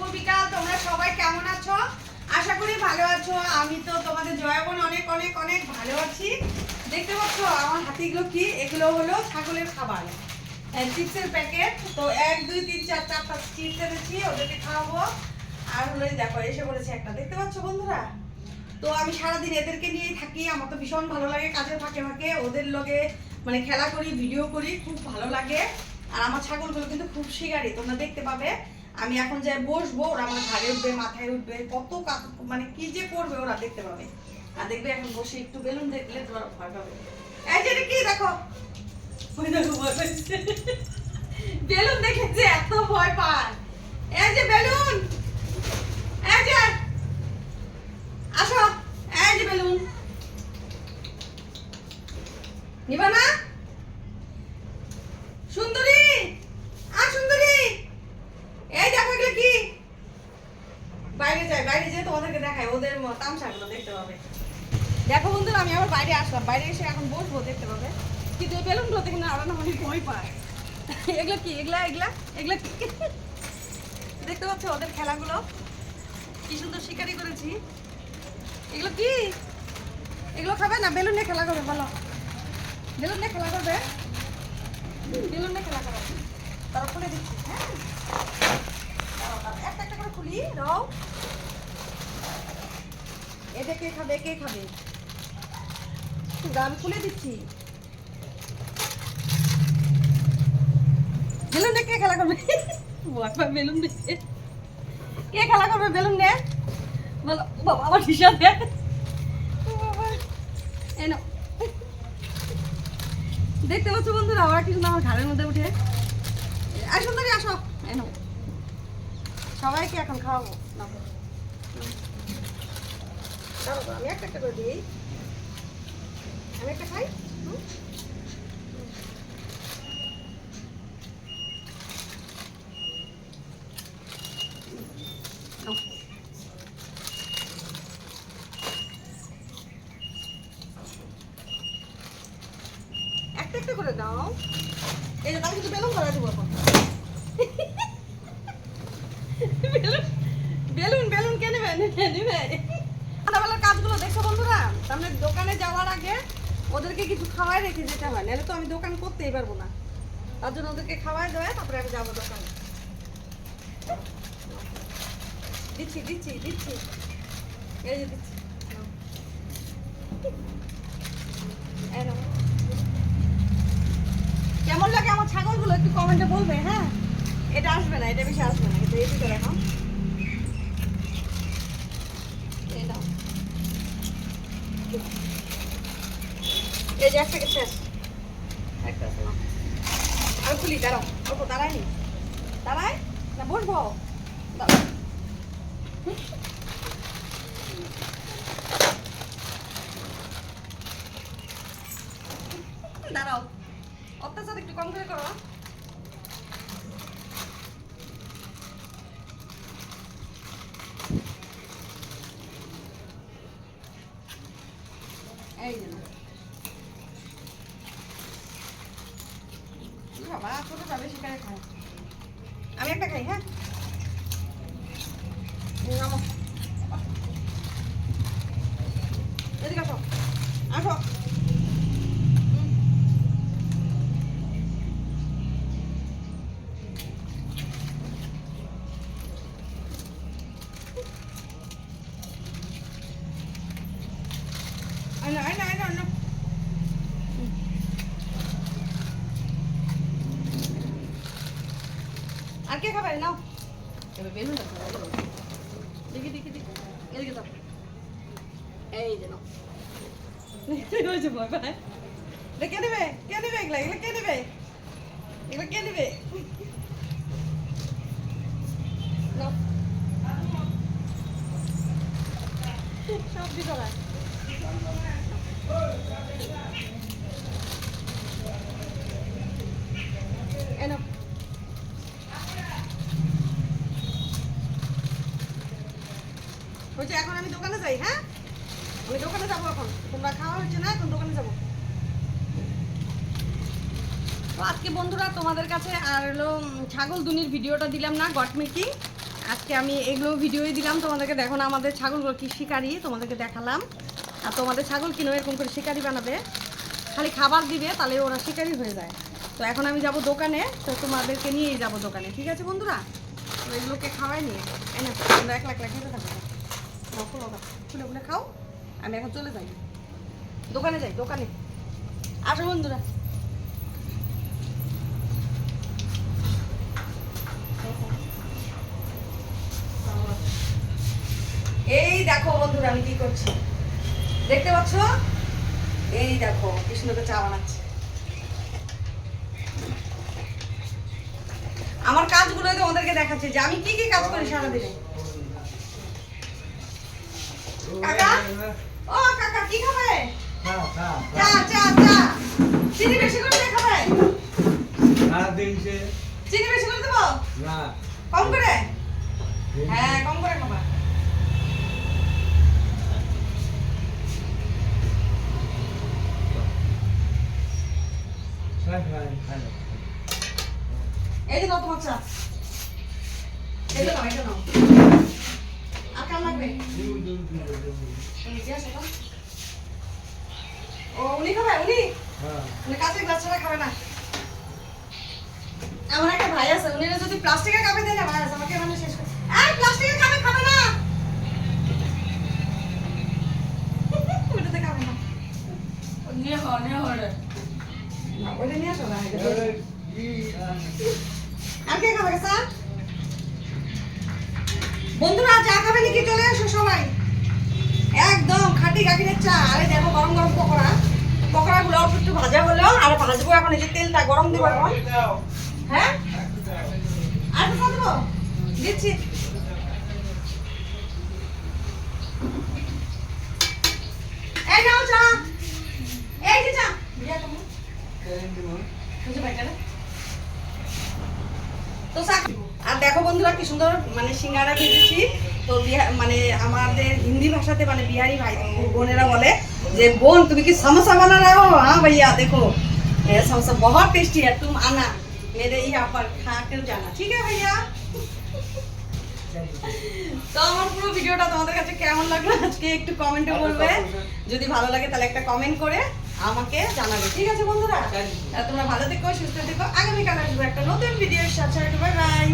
শুভ তোমরা সবাই কেমন আছো? আশা করি ভালো আছো। আমি তো তোমাদের জয়াবন অনেক অনেক অনেক ভালো আছি। দেখতে পাচ্ছ, আমার হাতে এগুলো কি? এগুলো হলো ছাগলের খাবার। চিপসের প্যাকেট তো এক, দুই, তিন, চার চারটা চিপস এনেছি, ওদেরকে খাওয়াবো। আর হলো দেখো, এসে পড়েছে একটা। দেখতে পাচ্ছ বন্ধুরা? তো আমি সারাদিন এদেরকে নিয়েই থাকি। আমার তো ভীষণ ভালো লাগে কাজের ফাঁকে ফাঁকে। ওদের লগে মানে খেলা করি ভিডিও করি, খুব ভালো লাগে। আর আমার ছাগলগুলো কিন্তু খুব শিকারি, তোমরা দেখতে পাবে। আমি এখন যাই বসবো ওরা আমার ঘাড়ে উঠবে মাথায় উঠবে কত মানে কি যে করবে ওরা দেখতে পাবে। আর দেখবে এখন বসে একটু বেলুন দেখলে তোমরা ভয় পাবে। এই যে কি দেখো? বেলুন দেখে যে এত ভয় পায় এই যে বেলুন এই যে আসো এই যে বেলুন নিবা না সুন্দরী আ সুন্দরী এই দেখো এগুলো কি বাইরে যাই বাইরে যেয়ে তোমাদেরকে দেখাই ওদের ম- তামসাগুলো দেখতে পাবে দেখো বন্ধুরা আমি আবার বাইরে আসলাম বাইরে এসে এখন বসবো, দেখতে পাবে। কিন্তু এই বেলুনগুলো দেখে না ওরা না অনেক ভয় পায়। এগুলো কি? এগুলা এগুলা এগুলা কি? দেখতে পাচ্ছ ওদের খেলাগুলো? কি সুন্দর শিকারি করেছি। এগুলো কি? এগুলো খাবে না? বেলুন নিয়ে খেলা করবে, বলো। বেলুন নিয়ে খেলা করবে? বেলুন নিয়ে খেলা করবে। তারা খুলে দিচ্ছি হ্যাঁ? একটা একটা করে খুলি রাও এটা কে খাবে কে খাবে? গান খুলে দিচ্ছি। বেলুন কে খেলা করবে? বেলুন কে খেলা করবে? বেলুন দিয়ে বলো, বাবা আমার হিসাবে এই নাও। দেখতে পাচ্ছ বন্ধুরা ওরা কিন্তু আমার ঘাড়ের মধ্যে উঠে। আর সুন্দরী আসো। এনো সবাইকে এখন খাওয়াবো। না আমি একটা একটা করে দিই। আমি একটা খাই একটা একটা করে দাও। এই যে আমি কিন্তু বেলুন করা দেবো এখন। বেলুন বেলুন বেলুন কে নেবে? কে নেবে কাজগুলো দেখছ বন্ধুরা? সামনে দোকানে যাওয়ার আগে ওদেরকে কিছু খাওয়াই রেখে যেতে হয়, নাহলে তো আমি দোকান করতেই পারব না। তার জন্য ওদেরকে খাওয়াই দেওয়া তারপরে আমি যাব দোকানে। দিচ্ছি দিচ্ছি দিচ্ছি। এই যে দিচ্ছি। কেমন লাগে আমার ছাগলগুলো? একটু কমেন্টে বলবে হ্যাঁ? এটা আসবে না, এটা বেশি আসবে না, কিন্তু এই ভিতরে এখন এই নাও। এই যে একটা শেষ একটা আর খুলি দাঁড়াও। অল্প দাঁড়াই নি দাঁড়াই না বসবো? দাঁড়াও। দাঁড়াও। অত্যাচার একটু কম করে করো এই যে নাও। ই বাবা ছোটটা যাবে সেখানে খায়। আমি একটা খাই হ্যাঁ? কে খাবে? নাও। এবার বেলুন দেখি দেখি দেখি। এদিকে দাও। এই যে নাও। ওই যে ভয় পায় কে নেবে? কে নেবে এগুলা? এগুলো কে নেবে? এগুলো কে নেবে? সব দিতে হয় এনো হচ্ছে এখন আমি দোকানে যাই হ্যাঁ আমি এখন তোমরা খাওয়া হচ্ছে না? এখন দোকানে যাব। তো আজকে বন্ধুরা তোমাদের কাছে আর হলো ছাগল দুনির ভিডিওটা দিলাম না, গট মেকিং। আজকে আমি এগুলো ভিডিওই দিলাম। তোমাদেরকে দেখো না, আমাদের ছাগলগুলো কি শিকারি, তোমাদেরকে দেখালাম। আর তোমাদের ছাগল কিনো, এরকম করে শিকারি বানাবে। খালি খাবার দিবে, তাহলে ওরা শিকারি হয়ে যায়। তো এখন আমি যাব দোকানে, তো তোমাদেরকে নিয়েই যাব দোকানে। ঠিক আছে বন্ধুরা? তো এগুলোকে খাওয়াই নিয়ে। এই না তোমরা এক লাখ লাখ খেতে থাকো। খুলে খুলে খাও। আমি এখন চলে যাই। দোকানে যাই, দোকানে। আসো বন্ধুরা। এই দেখো বন্ধুরা, আমি কি করছি? দেখতে পাচ্ছ? এই দেখো কৃষ্ণকে চা বানাচ্ছে। আমার কাজগুলো তোমাদেরকে দেখাচ্ছে যে আমি কি কি কাজ করি সারাদিনে। কাকা? ও কাকা কি খাবে? চা চা চা। চিনি বেশি করে দিয়ে খাবে? চিনি বেশি করে দেবো? কম করে? হ্যাঁ। কম করে খাবা। এই যে নাও তোমার চা। এই যে নাও এটা নাও। আর কার লাগবে? এই যে। ও উনি খাবে উনি? উনি কাঁচের গ্লাস ছাড়া খাবে না। আমার একটা ভাই আছে উনি যদি প্লাস্টিকের কাপে দেয় না ভাই আছে আমাকে মানে শেষ করে প্লাস্টিকের কাপে ভাজা হলো আর ভাজবো, এখন এই যে তেলটা গরম দেবো এখন হ্যাঁ? আর দেবো দিচ্ছি এই নাও চা এই যে চা দিয়া তুমি বুঝতে পারছ না? তো চা আর দেখো বন্ধুরা কি সুন্দর মানে সিঙ্গারা ভেজেছি তো বিহা- মানে আমাদের হিন্দি ভাষাতে মানে বিহারি ভাই বোনেরা বলে যে বোন তুমি কি समोसा बना रहे हो हाँ भैया देखो ये समोसा बहुत टेस्टी है तुम आना मेरे यहाँ पर खा कर जाना ठीक है भैया তো আমার পুরো ভিডিওটা তোমাদের কাছে কেমন লাগলো আজকে একটু কমেন্টে বলবে যদি ভালো লাগে তাহলে একটা কমেন্ট করে আমাকে জানাবে ঠিক আছে বন্ধুরা আর তোমরা ভালো থেকো সুস্থ থেকো আগামীকাল আসবো একটা নতুন ভিডিওর সাথে বাই বাই